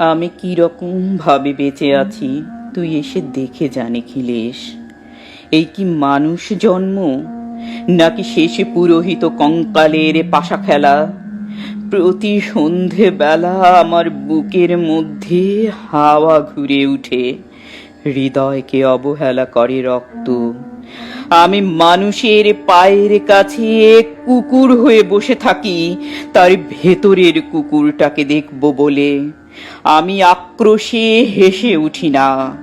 আমি কীরকম ভাবে বেঁচে আছি, তুই এসে দেখে জানে খিলেশ এই কি মানুষ জন্ম? নাকি শেষে পুরোহিত কঙ্কালের পাশা খেলা? প্রতি সন্ধে বেলা আমার বুকের মধ্যে হাওয়া ঘুরে উঠে, হৃদয়কে অবহেলা করে রক্ত। আমি মানুষের পায়ের কাছে কুকুর হয়ে বসে থাকি, তার ভেতরের কুকুরটাকে দেখব বলে। আমি আক্রোশে হেসে উঠি না।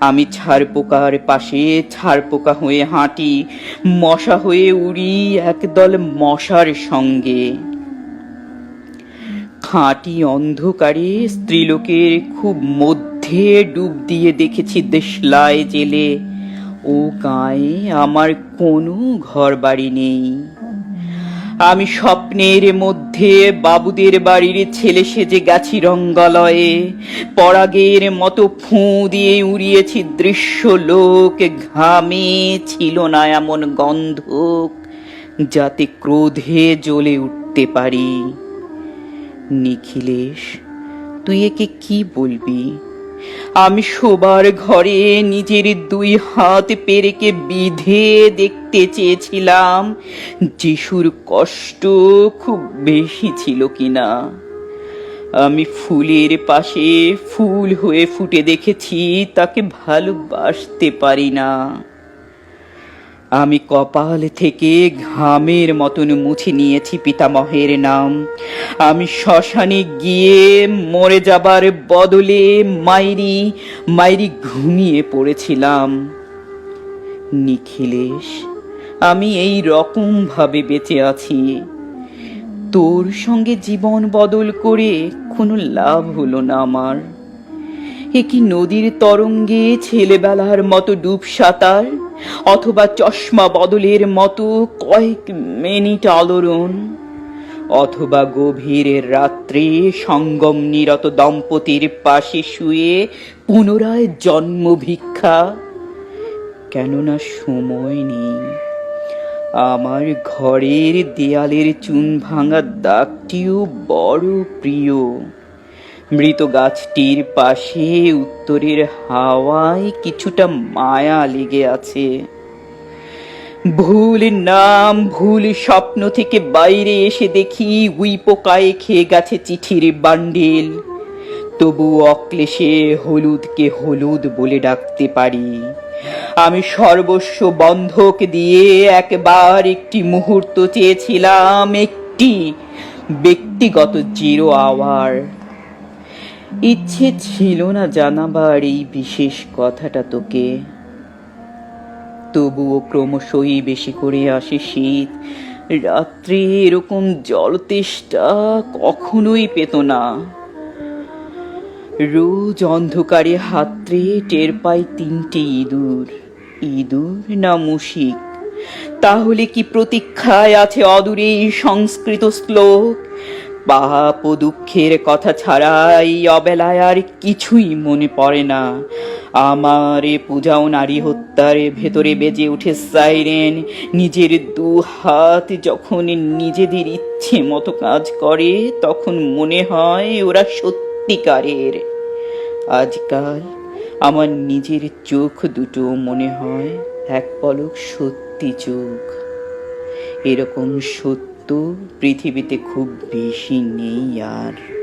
আমি ছাড় পোকার পাশে ছাড় পোকা হয়ে হাঁটি, মশা হয়ে উড়ি একদল মশার সঙ্গে। খাঁটি অন্ধকারে স্ত্রীলোকের খুব মধ্যে ডুব দিয়ে দেখেছি দেশলায় জেলে। ও গায়ে আমার কোনো ঘর বাড়ি নেই। আমি স্বপ্নের মধ্যে বাবুদের বাড়ির ছেলে সেজে গেছি রঙ্গালয়ে, পরাগের মতো ফুঁ দিয়ে উড়িয়েছি দৃশ্য লোক, ঘামে ছিল না এমন গন্ধ যাতে ক্রোধে জ্বলে উঠতে পারি। নিখিলেশ, তুই একে কি বলবি? আমি শোবার ঘরে নিজের দুই হাত পেরেকে বিধে দেখতে চেয়েছিলাম, যিশুর কষ্ট খুব বেশি ছিল কিনা। আমি ফুলের পাশে ফুল হয়ে ফুটে দেখেছি, তাকে ভালোবাসতে পারি না। আমি কপাল থেকে ঘামের মতন মুছে নিয়েছি পিতামহের নাম। আমি শ্মশানে গিয়ে মরে যাবার বদলে মাইরি মাইরি ঘুমিয়ে পড়েছিলাম। নিখিলেশ, আমি এই রকম ভাবে বেঁচে আছি। তোর সঙ্গে জীবন বদল করে কোনো লাভ হলো না আমার। এ কি নদীর তরঙ্গে ছেলেবেলার মতো ডুব সাঁতার অথবা চশমা বদলের মতো কয়েক মিনিট আলোড়ন, অথবা গভীর রাত্রে সঙ্গম নিরত দম্পতির পাশে শুয়ে পুনরায় জন্ম ভিক্ষা। কেননা সময় নেই। আমার ঘরের দেয়ালের চুন ভাঙা দাগটিও বড় প্রিয়। মৃত গাছটির পাশে উত্তরের হাওয়ায় কিছুটা মায়া লেগে আছে। ভুল নাম, ভুল স্বপ্ন থেকে বাইরে এসে দেখি উই পোকায় খেয়ে গেছে চিঠির বান্ডিল। তবু অক্লেশে হলুদকে হলুদ বলে ডাকতে পারি। আমি সর্বস্ব বন্ধক দিয়ে একবার একটি মুহূর্ত চেয়েছিলাম, একটি ব্যক্তিগত জিরো আওয়ার। ইচ্ছে ছিল না জানাবার এই বিশেষ কথাটা তোকে। তবুও ক্রমশই বেশি করে আসে শীত। রাত্রে এরকম জলতেষ্টা কখনোই পেত না। রোজ অন্ধকারে হাতরে টের পাই তিনটে ইঁদুর। ইঁদুর না মুশিক? তাহলে কি প্রতীক্ষায় আছে অদূরে সংস্কৃত শ্লোক? পাপ ও দুঃখের কথা ছাড়াই অবেলায় আর কিছুই মনে পড়ে না। আমার এ পূজাও নারী হত্যার ভেতরে বেজে উঠে সাইরেন। নিজের দু হাত যখন নিজেদের ইচ্ছে মতো কাজ করে, তখন মনে হয় ওরা সত্যিকারের। আজকাল আমার নিজের চোখ দুটো মনে হয় এক পলক সত্যি চোখ। এরকম সত্য পৃথিবীতে খুব বেশি নেই আর